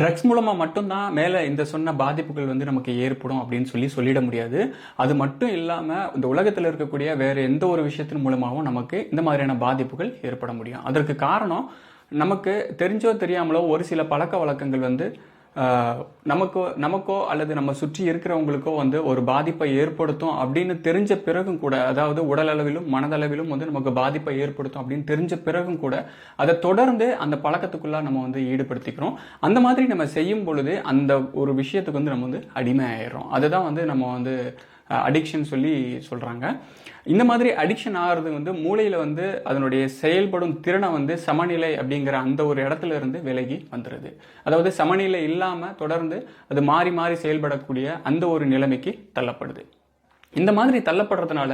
Drugs மூலமாக மட்டும்தான் மேலே இந்த சொன்ன பாதிப்புகள் வந்து நமக்கு ஏற்படும் அப்படின்னு சொல்லி சொல்லிட முடியாது. அது மட்டும் இல்லாமல் இந்த உலகத்தில் இருக்கக்கூடிய வேறு எந்த ஒரு விஷயத்தின் மூலமாகவும் நமக்கு இந்த மாதிரியான பாதிப்புகள் ஏற்பட முடியும். அதற்கு காரணம் நமக்கு தெரிஞ்சோ தெரியாமலோ ஒரு சில பழக்க வழக்கங்கள் வந்து நமக்கோ நமக்கோ அல்லது நம்ம சுற்றி இருக்கிறவங்களுக்கோ வந்து ஒரு பாதிப்பை ஏற்படுத்தும் அப்படின்னு தெரிஞ்ச பிறகும் கூட அதாவது உடல் அளவிலும் மனதளவிலும் வந்து நமக்கு பாதிப்பை ஏற்படுத்தும் அப்படின்னு தெரிஞ்ச பிறகும் கூட அதை தொடர்ந்து அந்த பழக்கத்துக்குள்ள நம்ம வந்து ஈடுபடுத்திக்கிறோம். அந்த மாதிரி நம்ம செய்யும் பொழுது அந்த ஒரு விஷயத்துக்கு வந்து நம்ம வந்து அடிமை ஆயிடுறோம் அதுதான் வந்து நம்ம வந்து அடிக்ஷன் சொல்லி சொல்கிறாங்க இந்த மாதிரி அடிக்ஷன் ஆகிறது வந்து மூளையில் வந்து அதனுடைய செயல்படும் திறனை வந்து சமநிலை அப்படிங்கிற அந்த ஒரு இடத்துல இருந்து விலகி வந்துடுது அதாவது சமநிலை இல்லாமல் தொடர்ந்து அது மாறி மாறி செயல்படக்கூடிய அந்த ஒரு நிலைமைக்கு தள்ளப்படுது. இந்த மாதிரி தள்ளப்படுறதுனால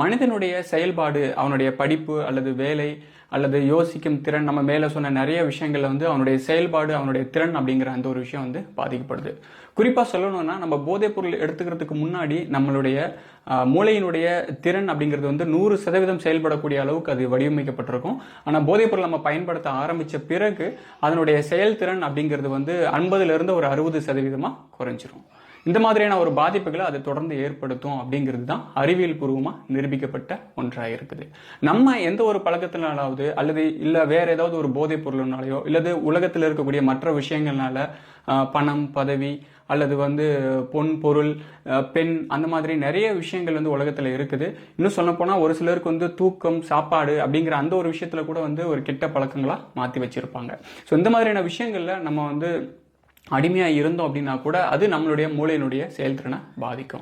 மனிதனுடைய செயல்பாடு அவனுடைய படிப்பு அல்லது வேலை அல்லது யோசிக்கும் திறன் நம்ம மேலே சொன்ன நிறைய விஷயங்கள்ல வந்து அவனுடைய செயல்பாடு அவனுடைய திறன் அப்படிங்கிற அந்த ஒரு விஷயம் வந்து பாதிக்கப்படுது. குறிப்பாக சொல்லணும்னா நம்ம போதைப் பொருள் எடுத்துக்கிறதுக்கு முன்னாடி நம்மளுடைய மூளையினுடைய திறன் அப்படிங்கிறது வந்து நூறு சதவீதம் செயல்படக்கூடிய அளவுக்கு அது வடிவமைக்கப்பட்டிருக்கும். ஆனால் போதைப் பொருள் நம்ம பயன்படுத்த ஆரம்பித்த பிறகு அதனுடைய செயல்திறன் அப்படிங்கிறது வந்து ஐம்பதுலேருந்து ஒரு அறுபது சதவீதமாக குறைஞ்சிரும். இந்த மாதிரியான ஒரு பாதிப்புகளை அது தொடர்ந்து ஏற்படுத்தும் அப்படிங்கிறது தான் அறிவியல் பூர்வமாக நிரூபிக்கப்பட்ட ஒன்றாக இருக்குது. நம்ம எந்த ஒரு பழக்கத்தினாலாவது அல்லது இல்லை வேற ஏதாவது ஒரு போதைப் பொருள்னாலயோ இல்லது உலகத்தில் இருக்கக்கூடிய மற்ற விஷயங்கள்னால பணம் பதவி அல்லது வந்து பொன் பொருள் பெண் அந்த மாதிரி நிறைய விஷயங்கள் வந்து உலகத்தில் இருக்குது. இன்னும் சொல்லப்போனால் ஒரு சிலருக்கு வந்து தூக்கம் சாப்பாடு அப்படிங்கிற அந்த ஒரு விஷயத்தில் கூட வந்து ஒரு கெட்ட பழக்கங்களாக மாற்றி வச்சுருப்பாங்க. ஸோ இந்த மாதிரியான விஷயங்களில் நம்ம வந்து அடிமையாக இருந்தோம் அப்படின்னா கூட அது நம்மளுடைய மூளையினுடைய செயல்திறனை பாதிக்கும்.